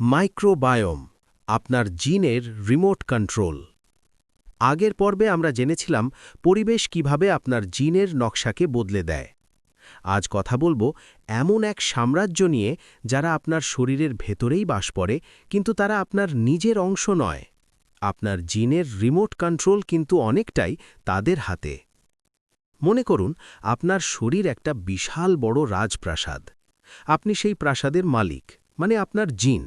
Microbiome, আপনার জিনের remote control. আগের পর্বে আমরা জেনেছিলাম পরিবেশ কীভাবে আপনার জিনের নকশাকে বদলে দেয়। আজ কথা বলব এমন এক সাম্রাজ্য নিয়ে যারা আপনার শরীরের ভেতরেই বাস করে, কিন্তু তারা আপনার নিজের অংশ নয়। আপনার জিনের রিমোট কন্ট্রোল কিন্তু অনেকটাই তাদের হাতে। মনে করুন, আপনার শরীর একটা বিশাল বড় রাজপ্রাসাদ। আপনি সেই প্রাসাদের মালিক মানে আপনার জিন।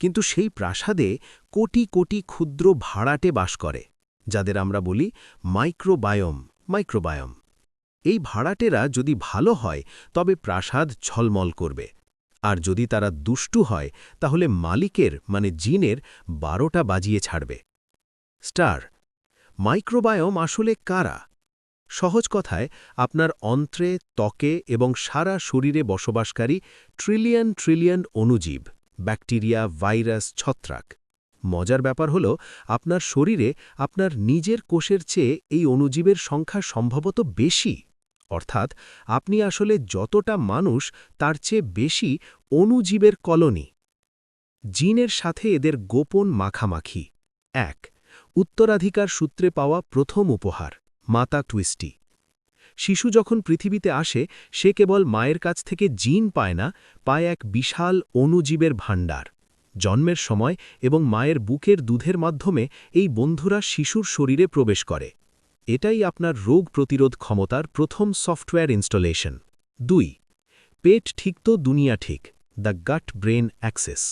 কিন্তু সেই প্রাসাদে কোটি কোটি ক্ষুদ্র ভাড়াটে বাস করে, যাদের আমরা বলি মাইক্রোবায়োম মাইক্রোবায়োম। এই ভাড়াটেরা যদি ভালো হয়, তবে প্রাসাদ ঝলমল করবে। আর যদি তারা দুষ্টু হয়, তাহলে মালিকের মানে জিনের, বারোটা বাজিয়ে ছাড়বে। স্টার, মাইক্রোবায়োম আসলে কারা? সহজ কথায়, আপনার অন্ত্রে, ত্বকে এবং সারা শরীরে বসবাসকারী ট্রিলিয়ন ট্রিলিয়ন অণুজীব। ব্যাকটেরিয়া, ভাইরাস, ছত্রাক। মজার ব্যাপার হল, আপনার শরীরে আপনার নিজের কোষের চেয়ে এই অণুজীবের সংখ্যা সম্ভবত বেশি। অর্থাৎ, আপনি আসলে যতটা মানুষ, তার চেয়ে বেশি অণুজীবের কলোনি। জিনের সাথে এদের গোপন মাখামাখি। এক, উত্তরাধিকার সূত্রে পাওয়া প্রথম উপহার, মাতা টুইস্টি। শিশু যখন পৃথিবীতে আসে, সে কেবল মায়ের কাছ থেকে জিন পায় না, পায় এক বিশাল অণুজীবের ভাণ্ডার। জন্মের সময় এবং মায়ের বুকের দুধের মাধ্যমে এই বন্ধুরা শিশুর শরীরে প্রবেশ করে। এটাই আপনার রোগ প্রতিরোধ ক্ষমতার প্রথম সফটওয়্যার ইনস্টলেশন। দুই, পেট ঠিক তো, দুনিয়া ঠিক, দ্য গাট ব্রেন অ্যাক্সেস।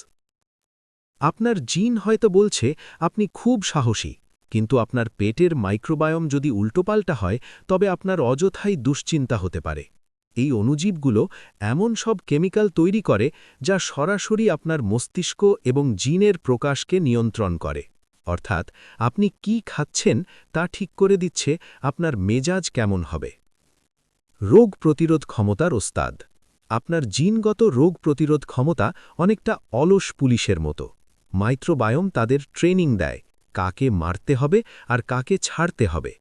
আপনার জিন হয়তো বলছে, আপনি খুব সাহসী। কিন্তু আপনার পেটের মাইক্রোবায়োম যদি উল্টোপাল্টা হয়, তবে আপনার অযথাই দুশ্চিন্তা হতে পারে। এই অণুজীবগুলো এমন সব কেমিক্যাল তৈরি করে, যা সরাসরি আপনার মস্তিষ্ক এবং জিনের প্রকাশকে নিয়ন্ত্রণ করে। অর্থাৎ, আপনি কি খাচ্ছেন তা ঠিক করে দিচ্ছে আপনার মেজাজ কেমন হবে। রোগ প্রতিরোধ ক্ষমতার ওস্তাদ। আপনার জিনগত রোগ প্রতিরোধ ক্ষমতা অনেকটা অলস পুলিশের মতো। মাইক্রোবায়োম তাদের ট্রেনিং দেয়। কাকে মারতে হবে আর কাকে ছাড়তে হবে।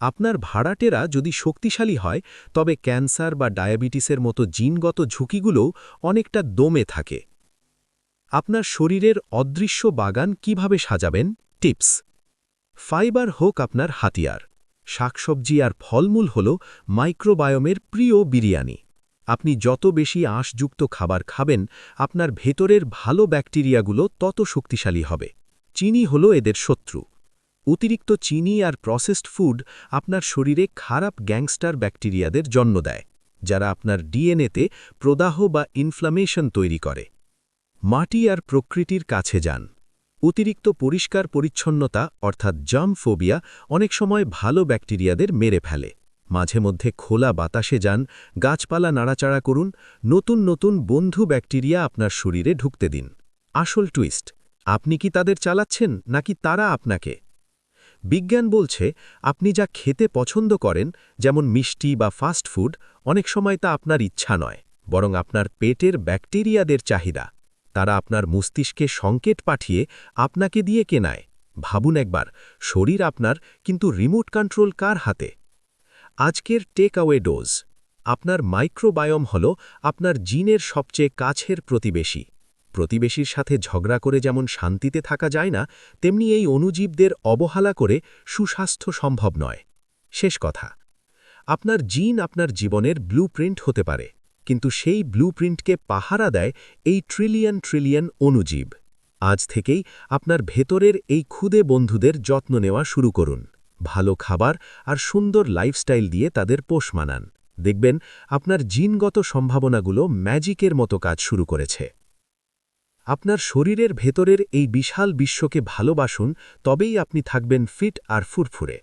আপনার ভাড়াটেরা যদি শক্তিশালী হয়, তবে ক্যান্সার বা ডায়াবেটিসের মতো জিনগত ঝুঁকিগুলোও অনেকটা দমে থাকে। আপনার শরীরের অদৃশ্য বাগান কীভাবে সাজাবেন? টিপস। ফাইবার হোক আপনার হাতিয়ার। শাকসবজি আর ফলমূল হল মাইক্রোবায়োমের প্রিয় বিরিয়ানি। আপনি যত বেশি আঁশযুক্ত খাবার খাবেন, আপনার ভেতরের ভালো ব্যাকটেরিয়াগুলো তত শক্তিশালী হবে। চিনি হল এদের শত্রু। অতিরিক্ত চিনি আর প্রসেসড ফুড আপনার শরীরে খারাপ গ্যাংস্টার ব্যাকটেরিয়াদের জন্ম দেয়, যারা আপনার ডিএনএতে প্রদাহ বা ইনফ্লামেশন তৈরি করে। মাটি আর প্রকৃতির কাছে যান। অতিরিক্ত পরিষ্কার পরিচ্ছন্নতা অর্থাৎ জাম ফোবিয়া অনেক সময় ভালো ব্যাকটেরিয়াদের মেরে ফেলে। মাঝে মধ্যে খোলা বাতাসে যান, গাছপালা নাড়াচাড়া করুন, নতুন নতুন বন্ধু ব্যাকটেরিয়া আপনার শরীরে ঢুকতে দিন। আসল টুইস্ট আপনি কি তাদের চালাচ্ছেন, নাকি তারা আপনাকে? বিজ্ঞান বলছে, আপনি যা খেতে পছন্দ করেন, যেমন মিষ্টি বা ফাস্ট ফুড অনেক সময় তা আপনার ইচ্ছা নয়, বরং আপনার পেটের ব্যাকটেরিয়াদের চাহিদা। তারা আপনার মস্তিষ্কে সংকেত পাঠিয়ে আপনাকে দিয়ে কেনায়। ভাবুন একবার, শরীর আপনার, কিন্তু রিমোট কন্ট্রোল কার হাতে? আজকের টেক অ্যাওয়ে ডোজ আপনার মাইক্রোবায়োম হল আপনার জিনের সবচেয়ে কাছের প্রতিবেশী। প্রতিবেশীর সাথে ঝগড়া করে যেমন শান্তিতে থাকা যায় না, তেমনি এই অণুজীবদের অবহেলা করে সুস্বাস্থ্য সম্ভব নয়। শেষ কথা, আপনার জিন আপনার জীবনের ব্লু হতে পারে, কিন্তু সেই ব্লু পাহারা দেয় এই ট্রিলিয়ন ট্রিলিয়ন অণুজীব আজ থেকেই আপনার ভেতরের এই ক্ষুদে বন্ধুদের যত্ন নেওয়া শুরু করুন। ভালো খাবার আর সুন্দর লাইফস্টাইল দিয়ে তাদের পোষ মানান। দেখবেন, আপনার জিনগত সম্ভাবনাগুলো ম্যাজিকের মতো কাজ শুরু করেছে। আপনার শরীরের ভেতরের এই বিশাল বিশ্বকে ভালোবাসুন তবেই আপনি থাকবেন ফিট আর ফুরফুরে।